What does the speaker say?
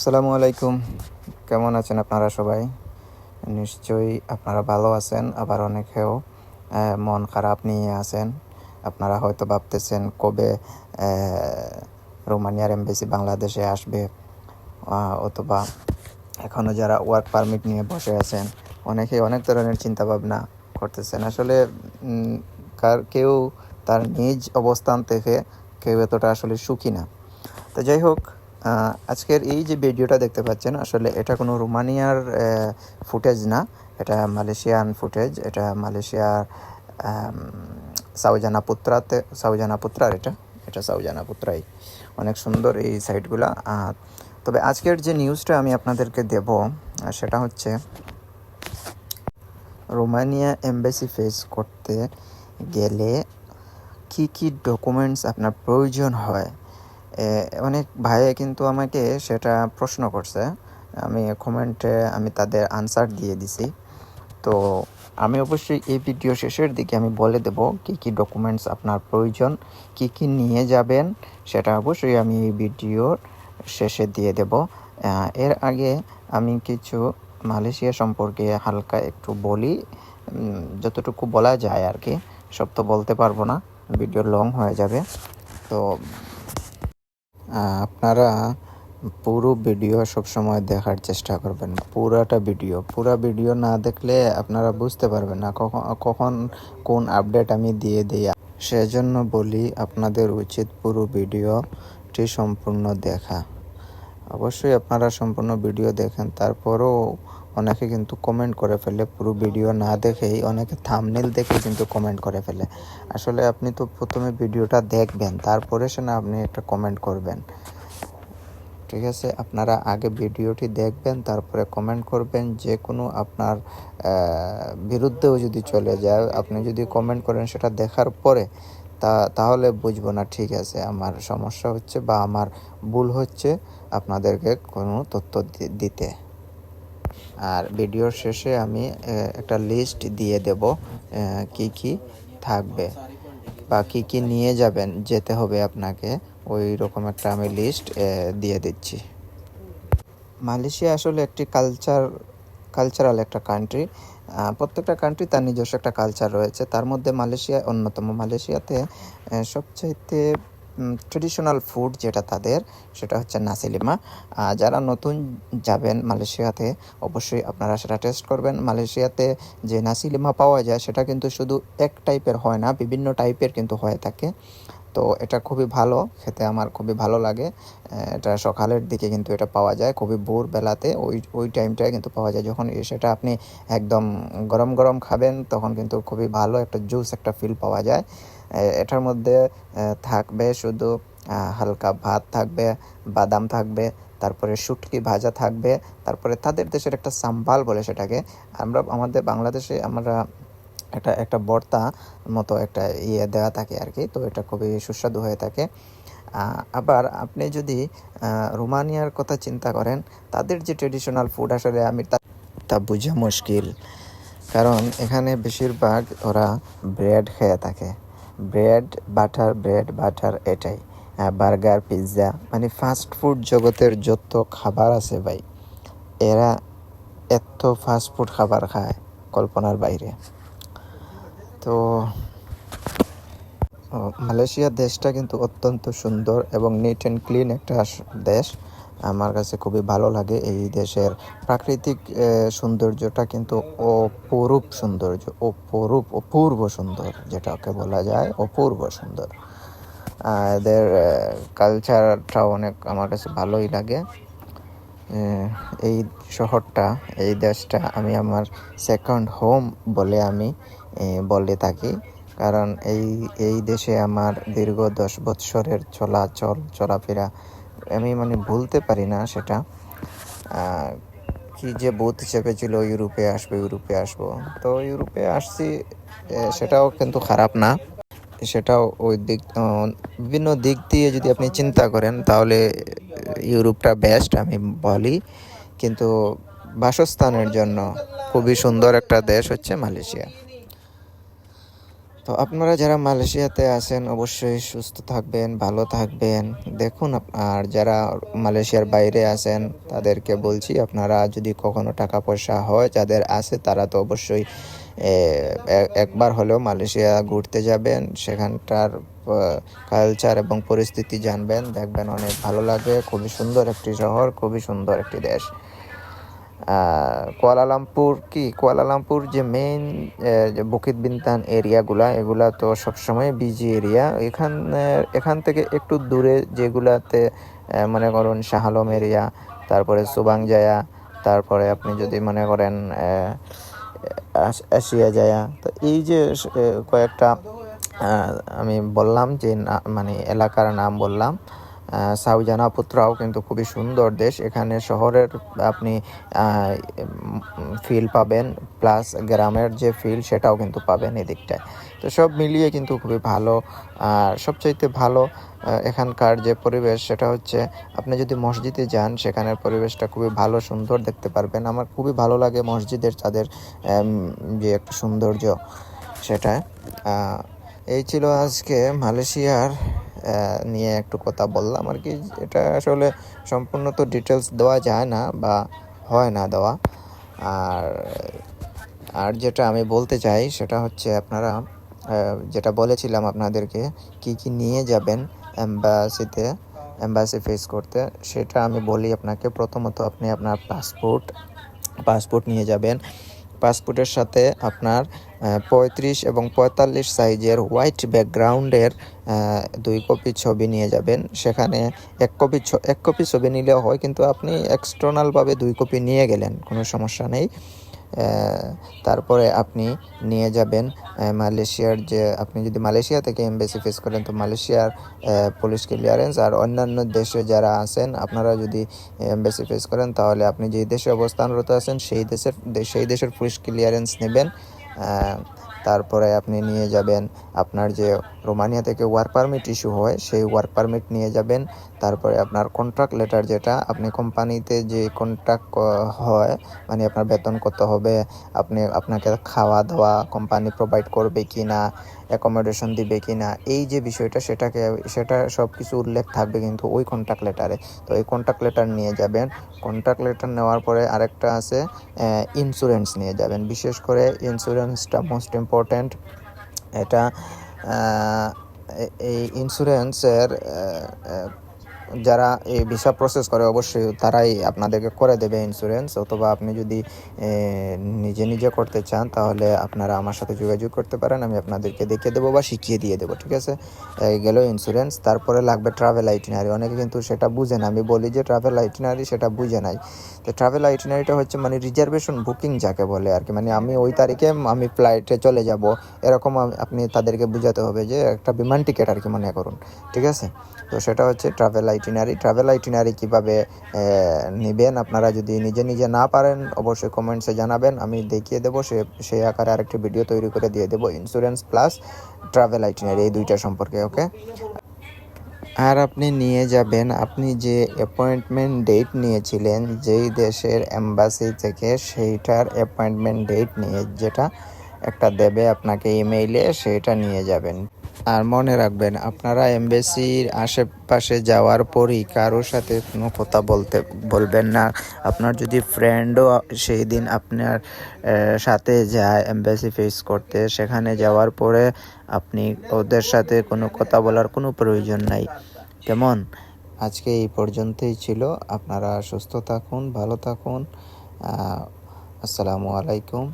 আসসালামু আলাইকুম। কেমন আছেন আপনারা সবাই? নিশ্চয়ই আপনারা ভালো আছেন, আবার অনেকেও মন খারাপ নিয়ে আছেন। আপনারা হয়তো ভাবতেছেন কবে রোমানিয়ার এমবেসি বাংলাদেশে আসবে অথবা এখনও যারা ওয়ার্ক পারমিট নিয়ে বসে আছেন, অনেকেই অনেক ধরনের চিন্তা ভাবনা করতেছেন। আসলে কার, কেউ তার নিজ অবস্থান থেকে কেউ এতটা আসলে সুখী না। তো যাই হোক আজকের এই যে ভিডিওটা দেখতে পাচ্ছেন, আসলে এটা কোনো রোমানিয়ার ফুটেজ না। এটা মালয়েশিয়ান ফুটেজ এটা মালয়েশিয়ার সাউজানা পুত্রাতে সাউজানা পুত্রার এটা এটা সাউজানা পুত্রাই অনেক সুন্দর এই সাইটগুলা তবে আজকের যে নিউজটা আমি আপনাদেরকে দেব সেটা হচ্ছে রোমানিয়া এমবেসি ফেস করতে গেলে কি কি ডকুমেন্টস আপনার প্রয়োজন হয়? অনেক ভাইয়ে কিন্তু আমাকে সেটা প্রশ্ন করছে। আমি কমেন্টে আমি তাদের আনসার দিয়ে দিছি। তো আমি অবশ্যই এই ভিডিও শেষের দিকে আমি বলে দেব কি কি ডকুমেন্টস আপনার প্রয়োজন, কি কি নিয়ে যাবেন, সেটা অবশ্যই আমি এই ভিডিওর শেষে দিয়ে দেব। এর আগে আমি কিছু মালয়েশিয়া সম্পর্কে হালকা একটু বলি যতটুকু বলা যায় আর কি, সব তো বলতে পারব না ভিডিও লং হয়ে যাবে। তো আপনারা পুরো ভিডিও সবসময় দেখার চেষ্টা করবেন, পুরাটা ভিডিও। পুরা ভিডিও না দেখলে আপনারা বুঝতে পারবেন না কখন কখন কোন আপডেট আমি দিয়ে দিই। সেজন্য বলি, আপনাদের উচিত পুরো ভিডিওটি সম্পূর্ণ দেখা। অবশ্যই আপনারা সম্পূর্ণ ভিডিও দেখেন, তারপরেও অনেকে কিন্তু কমেন্ট করে ফেলে, পুরো ভিডিও না দেখেই অনেকে থামনেল দেখে কিন্তু কমেন্ট করে ফেলে। আসলে আপনি তো প্রথমে ভিডিওটা দেখবেন, তারপরে সে না আপনি একটা কমেন্ট করবেন। ঠিক আছে? আপনারা আগে ভিডিওটি দেখবেন, তারপরে কমেন্ট করবেন যে কোনো আপনার বিরুদ্ধেও যদি চলে যায়, আপনি যদি কমেন্ট করেন সেটা দেখার পরে, তা, তাহলে বুঝব না ঠিক আছে, আমার সমস্যা হচ্ছে বা আমার ভুল হচ্ছে আপনাদেরকে কোনো তথ্য দিতে। আর ভিডিওর শেষে আমি একটা লিস্ট দিয়ে দেব কি কি থাকবে বা কি কি নিয়ে যাবেন, যেতে হবে আপনাকে। ওই রকম একটা আমি লিস্ট দিয়ে দিচ্ছি। মালয়েশিয়া আসলে একটি কালচার কালচারাল একটা কান্ট্রি প্রত্যেকটা কান্ট্রি তার নিজস্ব একটা কালচার রয়েছে। তার মধ্যে মালয়েশিয়া অন্যতম। মালয়েশিয়াতে সবচাইতে ট্রেডিশনাল ফুড যেটা তাদের, সেটা হচ্ছে নাসিলিমা যারা নতুন যাবেন মালয়েশিয়াতে, অবশ্যই আপনারা সেটা টেস্ট করবেন। মালয়েশিয়াতে যে নাসিলিমা পাওয়া যায়, সেটা কিন্তু শুধু এক টাইপের হয় না, বিভিন্ন টাইপের কিন্তু হয়ে থাকে। তো এটা খুবই ভালো, খেতে আমার খুবই ভালো লাগে। এটা সকালের দিকে কিন্তু এটা পাওয়া যায়, খুবই ভোর বেলাতে ওই ওই টাইমটায় কিন্তু পাওয়া যায়। যখন সেটা আপনি একদম গরম গরম খাবেন, তখন কিন্তু খুবই ভালো একটা জুস একটা ফিল পাওয়া যায়। এটার মধ্যে থাকবে শুধু হালকা ভাত থাকবে, বাদাম থাকবে, তারপরে শুটকি ভাজা থাকবে, তারপরে তাদের দেশের একটা সাম্বাল বলে সেটাকে। আমরা, আমাদের বাংলাদেশে আমরা একটা একটা বর্তা মতো একটা ইয়ে দেওয়া থাকে আর কি, তো এটা খুবই সুস্বাদু হয়ে থাকে। আবার আপনি যদি রোমানিয়ার কথা চিন্তা করেন, তাদের যে ট্রেডিশনাল ফুড আসলে আমি তা তা বোঝা মুশকিল। কারণ এখানে বেশিরভাগ ওরা ব্রেড খেয়ে থাকে। ব্রেড, বাটার ব্রেড, বাটার এটাই। বার্গার, পিৎজা মানে ফাস্ট ফুড জগতের যত খাবার আছে ভাই, এরা এত ফাস্ট ফুড খাবার খায় কল্পনার বাইরে। তো মালয়েশিয়া দেশটা কিন্তু অত্যন্ত সুন্দর এবং নিট অ্যান্ড ক্লিন একটা দেশ। আমার কাছে খুবই ভালো লাগে এই দেশের প্রাকৃতিক সৌন্দর্যটা কিন্তু অপরূপ সৌন্দর্য, অপরূপ, অপূর্ব সুন্দর যেটাকে বলা যায় অপূর্ব সুন্দর। এদের কালচারটাও অনেক আমার কাছে ভালোই লাগে। এই শহরটা, এই দেশটা আমি আমার সেকেন্ড হোম বলে আমি বলে থাকি। কারণ এই এই দেশে আমার দীর্ঘ দশ বৎসরের চলাচল, চলাফেরা আমি মানে ভুলতে পারি না সেটা। কি যে বোধ চেপেছিল ইউরোপে আসব ইউরোপে আসব। তো ইউরোপে আসছি সেটাও কিন্তু খারাপ না। সেটাও ওই দিক বিভিন্ন দিক দিয়ে যদি আপনি চিন্তা করেন, তাহলে ইউরোপটা বেস্ট আমি বলি। কিন্তু বাসস্থানের জন্য খুবই সুন্দর একটা দেশ হচ্ছে মালয়েশিয়া। তো আপনারা যারা মালয়েশিয়াতে আছেন, অবশ্যই সুস্থ থাকবেন, ভালো থাকবেন। দেখুন আর যারা মালয়েশিয়ার বাইরে আছেন, তাদেরকে বলছি, আপনারা যদি কখনো টাকা পয়সা হয়, যাদের আছে, তারা তো অবশ্যই একবার হলেও মালয়েশিয়া ঘুরতে যাবেন। সেখানটার কালচার এবং পরিস্থিতি জানবেন, দেখবেন অনেক ভালো লাগবে। খুবই সুন্দর একটি শহর, খুবই সুন্দর একটি দেশ। কুয়ালালামপুর কি? কুয়ালালামপুর যে মেইন বুকিত বিনতান এরিয়াগুলা এগুলা তো সবসময় বিজি এরিয়া এখান এখান থেকে একটু দূরে যেগুলাতে মনে করুন শাহালম এরিয়া তারপরে সুবাংজায়া তারপরে আপনি যদি মনে করেন এশিয়া জায়া তো এই যে কয়েকটা আমি বললাম যে মানে এলাকার নাম বললাম। সাউজানা পুত্রাও কিন্তু খুবই সুন্দর দেশ। এখানে শহরের আপনি ফিল পাবেন প্লাস গ্রামের যে ফিল সেটাও কিন্তু পাবেন এদিকটায়। তো সব মিলিয়ে কিন্তু খুবই ভালো। আর সবচাইতে ভালো এখানকার যে পরিবেশ সেটা হচ্ছে আপনি যদি মসজিদে যান, সেখানের পরিবেশটা খুবই ভালো, সুন্দর দেখতে পারবেন। আমার খুবই ভালো লাগে মসজিদের তাদের যে একটা সৌন্দর্য সেটা। এই ছিল আজকে মালয়েশিয়ার নিয়ে একটু কথা বললাম আর কি। এটা আসলে সম্পূর্ণ তো ডিটেলস দেওয়া যায় না বা হয় না দেওয়া। আর আর যেটা আমি বলতে চাই সেটা হচ্ছে আপনারা যেটা বলেছিলাম আপনাদেরকে, কি কি নিয়ে যাবেন অ্যাম্বাসিতে অ্যাম্বাসি ফেস করতে, সেটা আমি বলি আপনাকে। প্রথমত আপনি আপনার পাসপোর্ট পাসপোর্ট নিয়ে যাবেন। পাসপোর্টের সাথে আপনার পঁয়ত্রিশ এবং পঁয়তাল্লিশ সাইজের হোয়াইট ব্যাকগ্রাউন্ডের দুই কপি ছবি নিয়ে যাবেন। সেখানে এক কপি এক কপি ছবি নিলেও হয়, কিন্তু আপনি এক্সটার্নালভাবে দুই কপি নিয়ে গেলেন, কোনো সমস্যা নেই। তারপরে আপনি নিয়ে যাবেন মালয়েশিয়ার যে, আপনি যদি মালয়েশিয়া থেকে এমবেসি ফেস করেন, তো মালয়েশিয়ার পুলিশ ক্লিয়ারেন্স আর অন্যান্য দেশে যারা আছেন, আপনারা যদি এমবেসি ফেস করেন, তাহলে আপনি যেই দেশে অবস্থানরত আছেন, সেই দেশের সেই দেশের পুলিশ ক্লিয়ারেন্স নেবেন। তারপরে আপনি নিয়ে যাবেন আপনার যে রোমানিয়া থেকে ওয়ার্ক পারমিট ইস্যু হয়, সেই ওয়ার্ক পারমিট নিয়ে যাবেন। তারপরে আপনার কন্ট্রাক্ট লেটার যেটা, আপনি কোম্পানিতে যে কন্ট্রাক্ট হয় মানে আপনার বেতন কত হবে, আপনি আপনাকে খাওয়া দাওয়া কোম্পানি প্রোভাইড করবে কি না অ্যাকোমোডেশন দিবে কি না এই যে বিষয়টা সেটাকে, সেটা সব কিছু উল্লেখ থাকবে কিন্তু ওই কন্ট্যাক্ট লেটারে তো এই কন্ট্যাক্ট লেটার নিয়ে যাবেন। কন্ট্যাক্ট লেটার নেওয়ার পরে আরেকটা আছে ইন্স্যুরেন্স নিয়ে যাবেন। বিশেষ করে ইন্স্যুরেন্সটা মোস্ট ইম্পর্ট্যান্ট এটা এই ইন্স্যুরেন্সের যারা এই ভিসা প্রসেস করে, অবশ্যই তারাই আপনাদেরকে করে দেবে ইন্স্যুরেন্স অথবা আপনি যদি নিজে নিজে করতে চান, তাহলে আপনারা আমার সাথে যোগাযোগ করতে পারেন। আমি আপনাদেরকে দেখিয়ে দেবো বা শিখিয়ে দিয়ে দেবো, ঠিক আছে? গেল ইন্স্যুরেন্স তারপরে লাগবে ট্রাভেল আইটিনারি অনেকে কিন্তু সেটা বুঝে না। আমি বলি যে ট্রাভেল আইটিনারি সেটা বুঝে নাই। তো ট্রাভেল আইটিনারিটা হচ্ছে মানে রিজার্ভেশন বুকিং যাকে বলে আর কি। মানে আমি ওই তারিখে আমি ফ্লাইটে চলে যাব। এরকম আপনি তাদেরকে বোঝাতে হবে যে একটা বিমান টিকিট আর কি মনে করুন, ঠিক আছে? তো সেটা হচ্ছে ট্রাভেল আইটিনারি ট্রাভেল আইটিনারি কীভাবে নেবেন? আপনারা যদি নিজে নিজে না পারেন, অবশ্যই কমেন্টসে জানাবেন। আমি দেখিয়ে দেবো, সে সেই আকারে আরেকটি ভিডিও তৈরি করে দিয়ে দেবো। ইন্স্যুরেন্স প্লাস ট্রাভেল আইটিনারি এই দুইটা সম্পর্কে ওকে আর আপনি নিয়ে যাবেন, আপনি যে অ্যাপয়েন্টমেন্ট ডেট নিয়েছিলেন, যেই দেশের এম্বাসি থেকে সেইটার অ্যাপয়েন্টমেন্ট ডেট নিয়ে যেটা একটা দেবে আপনাকে ইমেইলে সেটা নিয়ে যাবেন। আর মনে রাখবেন, আপনারা এমবেসির আশেপাশে যাওয়ার পরই কারোর সাথে কোনো কথা বলতে, বলবেন না। আপনার যদি ফ্রেন্ডও সেই দিন আপনার সাথে যায় এমবেসি ফেস করতে, সেখানে যাওয়ার পরে আপনি ওদের সাথে কোনো কথা বলার কোনো প্রয়োজন নাই। কেমন? আজকে এই পর্যন্তই ছিল। আপনারা সুস্থ থাকুন, ভালো থাকুন। আসসালামু আলাইকুম।